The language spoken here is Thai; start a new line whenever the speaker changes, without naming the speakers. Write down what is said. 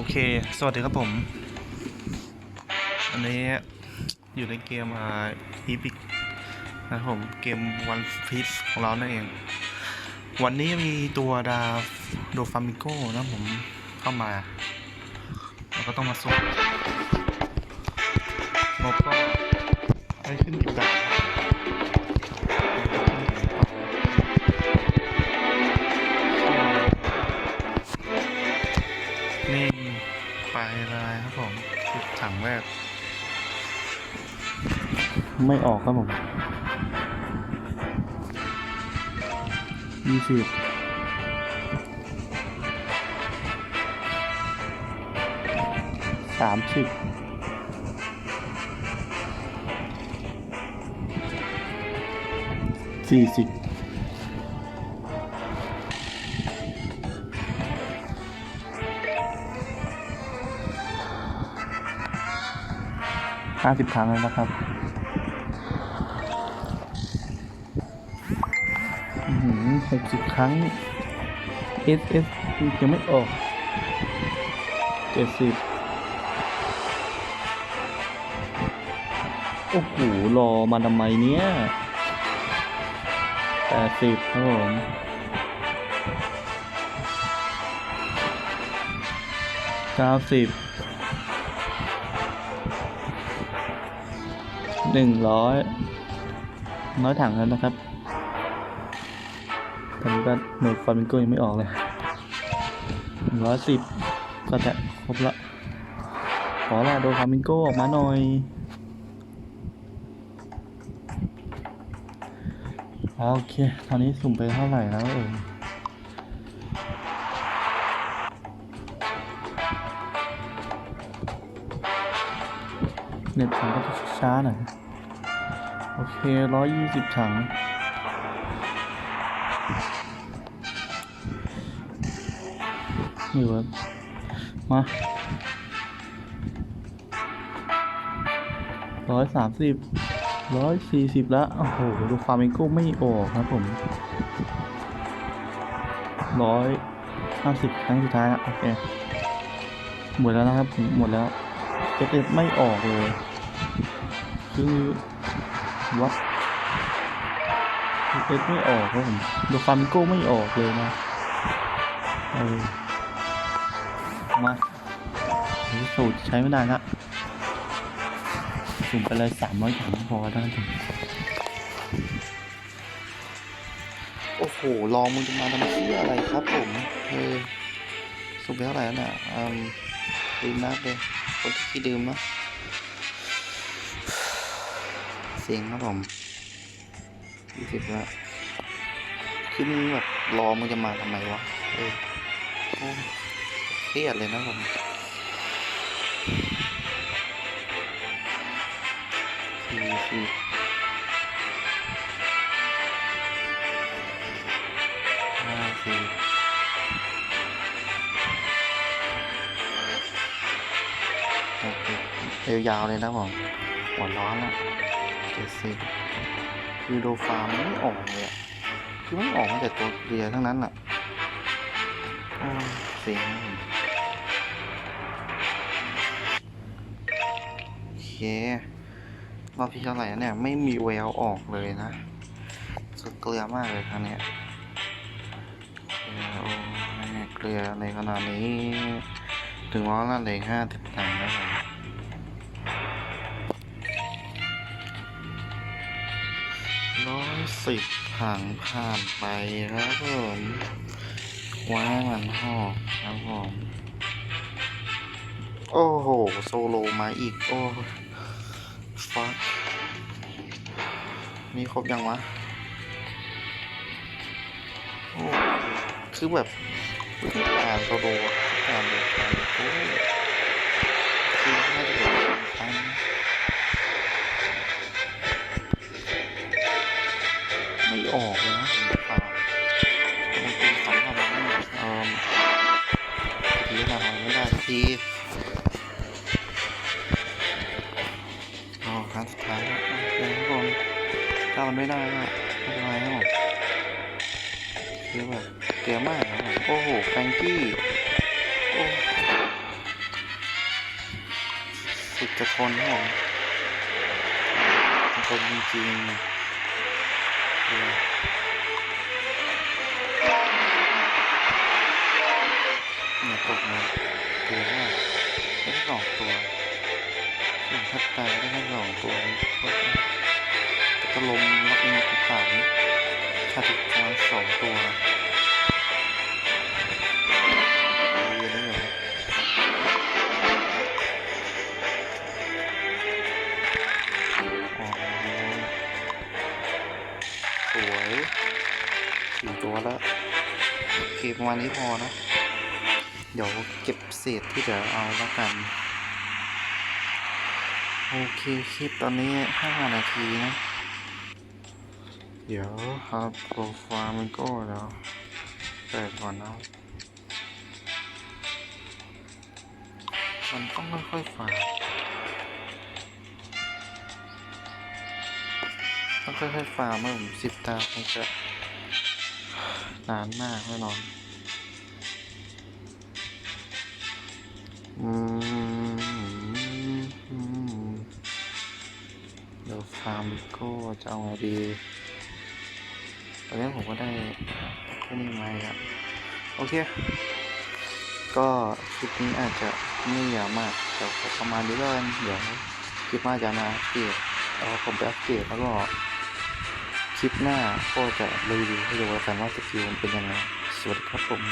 โอเค สวัสดีครับผม อันนี้อยู่ในเกมอ่าอีพิกนะครับผม เกมวันพีซของเรานั่นเอง วันนี้มีตัวดาโดฟามิโก้นะผมเข้ามา แล้วก็ต้องมาส่งงบก็ได้ขึ้นอยู่กับ ไปเลยครับผมจุดถังแรก ไม่ออกครับผมยี่สิบสามสิบสี่สิบ ห้าสิบครั้งแล้วนะครับหกสิบครั้ง S S ยังไม่ออกเจ็ดสิบโอ้โห รอมาทำไมเนี้ยแปดสิบครับผมเก้าสิบ หนึ่งร้อยน้อยถังแล้วนะครับตอนนี้ก็หน่วยฟาร์มิงโกยังไม่ออกเลยหนึ่งร้อยสิบก็จะครบละขอลาโดฟาร์มิงโกออกมาหน่อยโอเค ตอนนี้สุ่มไปเท่าไหร่แล้วเอ่ย เน็ตผมก็จะช้าหน่อยโอเคร้อยยี่สิบถัง นี่เวิร์กมาร้อยสามสิบร้อยสี่สิบแล้ว โอ้โห ดูฟาร์มิงก้ไม่ออกครับผมร้อยห้าสิบครั้งสุดท้ายแล้วโอเค หมดแล้วนะครับผมหมดแล้วเอฟเอฟไม่ออกเลย คือวัดเอฟเอฟไม่ออกครับผมดูฟามิโก้ไม่ออกเลยนะเออมาโอ้สูตรใช้ไม่ได้ละสุ่มไปเลยสามร้อยถังพอได้ถึงโอ้โหลองมึงจะมาทำเพื่อะไรครับผมเออสุ่มไปเท่าไหร่แล้วเนี่ยอืมลืมนับเลยคนที่ขี้ลืมนะ เสียงครับผมยี่สิบและคือมึงแบบรอมึงจะมาทำไมวะเออเครียดเลยนะผมสี่สิบห้าสิบยาวๆเลยนะผมหัวร้อนและเจ็ดสิบคือโดฟาร์มไม่ออกเลยอะคือไม่ออกมาแต่ตัวเรียทั้งนั้นอะเสียงโอเครอบที่เท่าไหร่แล้วเนี่ย ไม่มีแววออกเลยนะสุดเกลือมากเลยครั้งเนี้ยเกลือในขนาดนี้ ถึงร้อนละเหลยห้าสิบตังค์แล้วผม ร้อยสิบถังผ่านไปครับผมว้ามันหอกครับผมโอ้โห โซโลมาอีก โอ้ฟักมีครบยังวะ โอ้ คือแบบอ่านโซโลอ่านแบบโอ้ ไม่ออกเลยนะมเปล่ามันเป็นสองพันไม่เอ่อทีมาทำไม่ได้สักทีอ๋อครั้งสุดท้ายแล้วโอเคครับผมถ้ามันไม่ได้ก็ไม่เป็นไรครับผมคือแบบเกลือมากครับผมโอ้โหแฟงกี้โอ้สุดจะทนครับผมจะทนจริงๆ เนี่ยตกมาถือว่าได้แค่สองตัวส่วนทัดตายได้แค่สองตัวแต่ก็ลมแล้วมีภูเขาขาดอีกประมาณสองตัว สี่ตัวแล้วโอเคประมาณนี้พอนะเดี๋ยวเก็บเศษที่เหลือเอาแล้วกัน โอเคคลิปตอนนี้ห้านาทีนะ เดี๋ยวครับโปรไฟล์มันก็เดี๋ยวเปิดก่อนนะมันต้องค่อยๆฟังต้องค่อยๆฟังเมื่อผมสิบตาคงจะ นานมากแน่นอน เดี๋ยวฟาร์มก็จะเอาไงดี ตอนนี้ผมก็ได้แค่นี้มาครับ โอเค ก็คลิปนี้อาจจะไม่ยาวมากเดี๋ยวประมาณนี้แล้วกันเดี๋ยวคลิปหน้าจะมาอัปเดตเอาผมไปอัปเดตแล้วก็ คลิปหน้าก็จะรีวิวให้ดูแล้วกันว่าสกิลมันเป็นยังไง สวัสดีครับผม